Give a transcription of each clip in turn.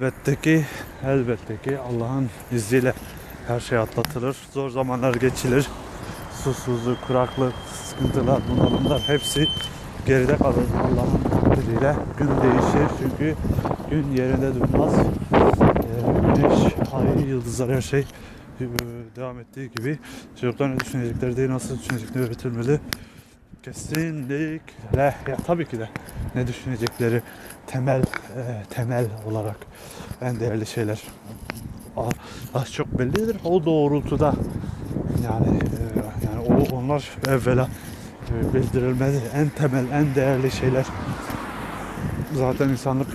Elbette ki, elbette ki Allah'ın izniyle her şey atlatılır. Zor zamanlar geçilir. Susuzluk, kuraklık, sıkıntılar, bunalımlar hepsi geride kalır Allah'ın takdiriyle. Gün değişir çünkü gün yerinde durmaz. Ee, güneş, ay, yıldızlar her şey e, devam ettiği gibi çocuklar ne düşünecekleri değil, nasıl düşünecekleri öğretilmeli. Kesinlikle. Ya tabii ki de ne düşünecekleri temel e, temel olarak en değerli şeyler az çok bellidir. O doğrultuda yani e, yani o onlar evvela e, bildirilmeli. En temel, en değerli şeyler zaten insanlık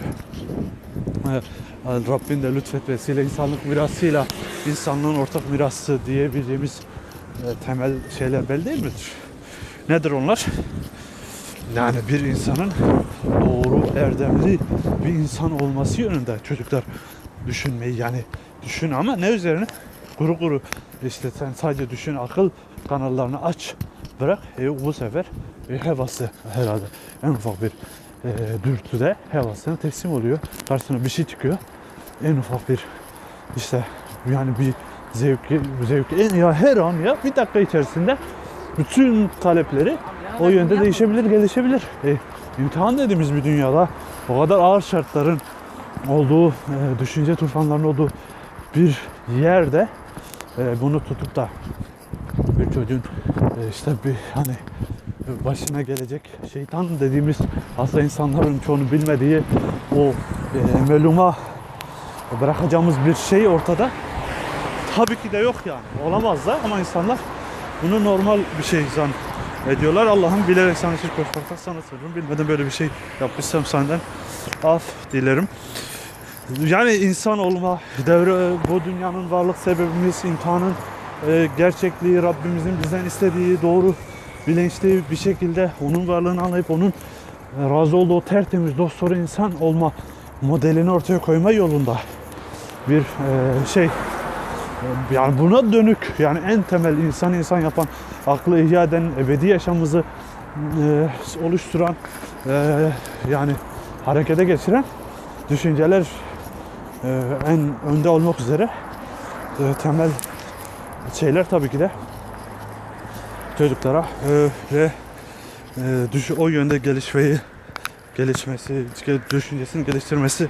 e, Rabbin de lütfetmesiyle insanlık mirasıyla insanlığın ortak mirası diyebileceğimiz e, temel şeyler belli değil midir? Nedir onlar? Yani bir insanın doğru, erdemli bir insan olması yönünde çocuklar düşünmeyi yani düşün ama ne üzerine? Kuru kuru işte sen sadece düşün akıl kanallarını aç bırak e, bu sefer e, hevası herhalde en ufak bir e, dürtüde hevasına teslim oluyor. Karşısına bir şey çıkıyor. En ufak bir işte yani bir zevki, zevki en, ya her an ya bir dakika içerisinde bütün talepleri o yönde değişebilir, gelişebilir. E, imtihan dediğimiz bir dünyada o kadar ağır şartların olduğu, e, düşünce tufanlarının olduğu bir yerde e, bunu tutup da bir çocuğun e, işte bir hani başına gelecek şeytan dediğimiz aslında insanların çoğunu bilmediği o e, meluma bırakacağımız bir şey ortada. Tabii ki de yok yani. Olamaz da ama insanlar bunu normal bir şey zannediyorlar. Allah'ım bilerek sana şirk koşmaktan sana sığınırım. Bilmeden böyle bir şey yapmışsam senden af dilerim. Yani insan olma, devre, bu dünyanın varlık sebebimiz, imtihanın e, gerçekliği, Rabbimizin bizden istediği doğru bilinçli bir şekilde onun varlığını anlayıp onun e, razı olduğu tertemiz, dostları insan olma modelini ortaya koyma yolunda bir e, şey yani buna dönük yani en temel insan insan yapan aklı ihya eden ebedi yaşamımızı e, oluşturan e, yani harekete geçiren düşünceler e, en önde olmak üzere e, temel şeyler tabii ki de çocuklara e, ve e, düş o yönde gelişmeyi gelişmesi, düşüncesini geliştirmesinin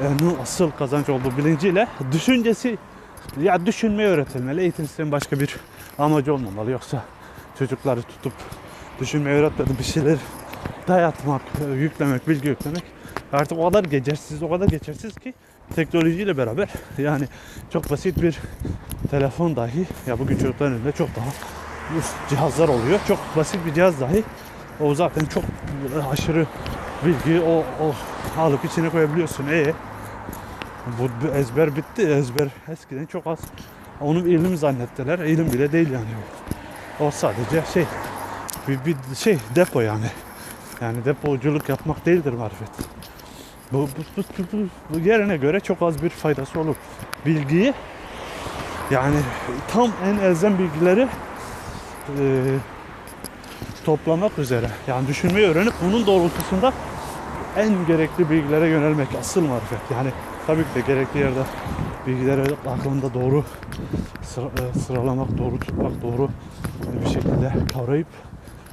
e, asıl kazanç olduğu bilinciyle düşüncesi ya düşünmeyi öğretilmeli. Eğitim sistemin başka bir amacı olmamalı. Yoksa çocukları tutup düşünmeyi öğretmedi bir şeyler dayatmak, yüklemek, bilgi yüklemek artık o kadar geçersiz, o kadar geçersiz ki teknolojiyle beraber yani çok basit bir telefon dahi ya bugün çocukların önünde çok daha cihazlar oluyor. Çok basit bir cihaz dahi o zaten çok aşırı bilgi o, o alıp içine koyabiliyorsun. E bu ezber bitti. Ezber eskiden çok az. Onu ilim zannettiler. İlim bile değil yani. O sadece şey bir, bir şey depo yani. Yani depoculuk yapmak değildir marifet. Bu, bu, bu, bu, bu yerine göre çok az bir faydası olur. Bilgiyi yani tam en elzem bilgileri e, toplamak üzere. Yani düşünmeyi öğrenip bunun doğrultusunda en gerekli bilgilere yönelmek asıl marifet. Yani tabii ki de gerekli yerde bilgileri aklında doğru sıra- e, sıralamak, doğru tutmak, doğru bir şekilde kavrayıp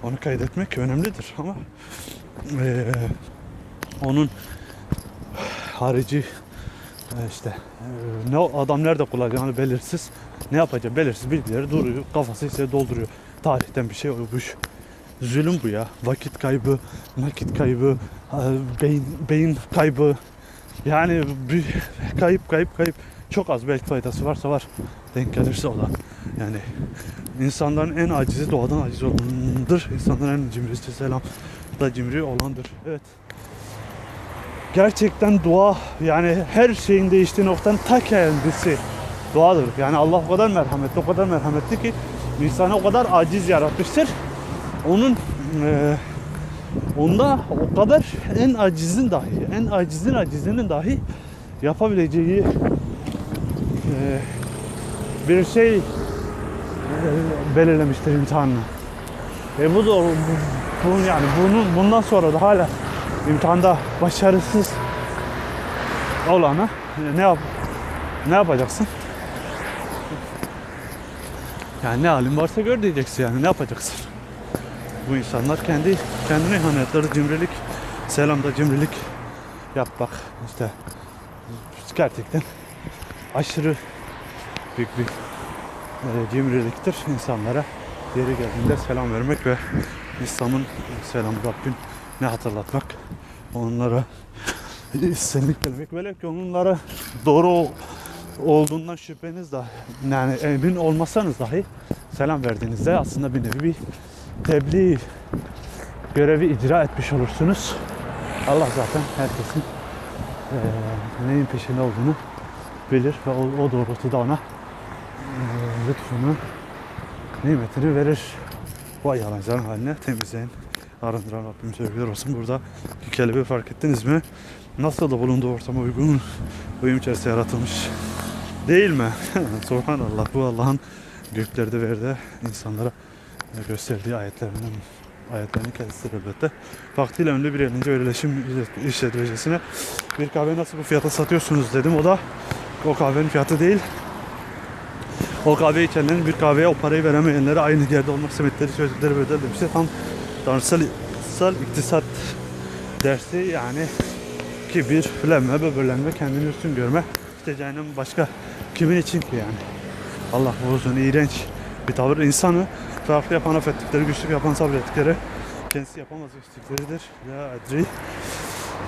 onu kaydetmek önemlidir. Ama e, onun harici e, işte e, ne adam nerede kullanacağını belirsiz ne yapacak? Belirsiz bilgileri duruyor kafası ise dolduruyor. Tarihten bir şey olmuş. Zulüm bu ya. Vakit kaybı nakit kaybı beyin beyin kaybı yani bir kayıp kayıp kayıp. Çok az belki faydası varsa var. Denk gelirse o da. Yani insanların en acizi doğadan aciz olandır. İnsanların en cimrisi selam da cimri olandır. Evet. Gerçekten dua yani her şeyin değiştiği noktanın ta kendisi duadır. Yani Allah o kadar merhametli, o kadar merhametli ki insanı o kadar aciz yaratmıştır. Onun e, onda o kadar en acizin dahi, en acizin acizinin dahi yapabileceği e, bir şey e, belirlemiştir imtihanını. E bu da bu, bunun yani bunun bundan sonra da hala imtihanda başarısız olana e, ne yap ne yapacaksın? Yani ne halin varsa gör diyeceksin yani ne yapacaksın? Bu insanlar. Kendi kendine ihanetleri cimrilik, selamda cimrilik yapmak işte gerçekten aşırı büyük bir e, cimriliktir insanlara. Yeri geldiğinde selam vermek ve İslam'ın selamı Rabbin ne hatırlatmak onlara istenlik vermek. Velev ki onlara doğru ol- olduğundan şüpheniz dahi yani emin olmasanız dahi selam verdiğinizde aslında bir nevi bir tebliğ görevi icra etmiş olursunuz. Allah zaten herkesin eee, neyin peşinde olduğunu bilir ve o, o doğrultuda ona eee, lütfunu nimetini verir. Vay yalancıların haline temizleyin. Arındıran Rabbim sevgiler olsun. Burada iki kelebeği fark ettiniz mi? Nasıl da bulunduğu ortama uygun uyum içerisinde yaratılmış. Değil mi? Subhanallah. Bu Allah'ın göklerde verdiği insanlara gösterdiği ayetlerinden ayetlerini kendisidir elbette. Vaktiyle ünlü bir elince öğreleşim işletmecesine bir kahve nasıl bu fiyata satıyorsunuz dedim. O da o kahvenin fiyatı değil. O kahve içenlerin bir kahveye o parayı veremeyenlere aynı yerde olmak istemedikleri sözleri bedel demişti. Tam tanrısal tanrısal iktisat dersi yani kibirlenme, böbürlenme, kendini üstün görme. İşte cehennem başka kimin için ki yani? Allah korusun iğrenç bir tavır. İnsanı farklı yapan affettikleri, güçlük yapan sabrettikleri, kendisi yapamaz güçlükleridir. La adri,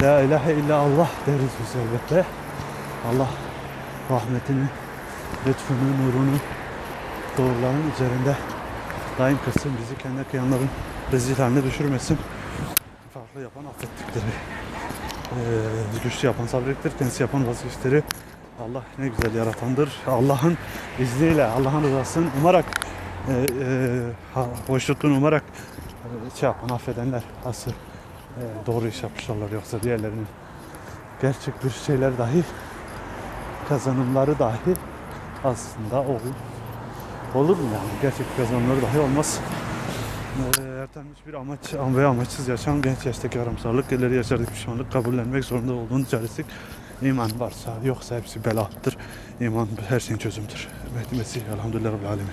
la ilahe illa Allah deriz biz elbette. Allah rahmetini, lütfunu, nurunu doğruların üzerinde daim kılsın. Bizi kendi kıyanların rezil haline düşürmesin. Farklı yapan affettikleri, eee güçlü yapan sabrettir, kendisi yapan vazgeçtikleri Allah ne güzel yaratandır. Allah'ın izniyle, Allah'ın rızasını umarak e, e, ha- hoşnutluğunu umarak e, şey yapan, affedenler asıl e, doğru iş yapmışlar yoksa diğerlerinin gerçek bir şeyler dahi kazanımları dahi aslında olur. Olur mu yani? Gerçek kazanımları dahi olmaz. E, ertenmiş bir amaç veya amaçsız yaşam genç yaştaki haramsarlık, ileri yaşardaki pişmanlık, kabullenmek zorunda olduğunu çaresizlik, iman varsa yoksa hepsi belahtır. İman her şeyin çözümüdür. Mehdi Mesih elhamdülillah Rabbil Alemin.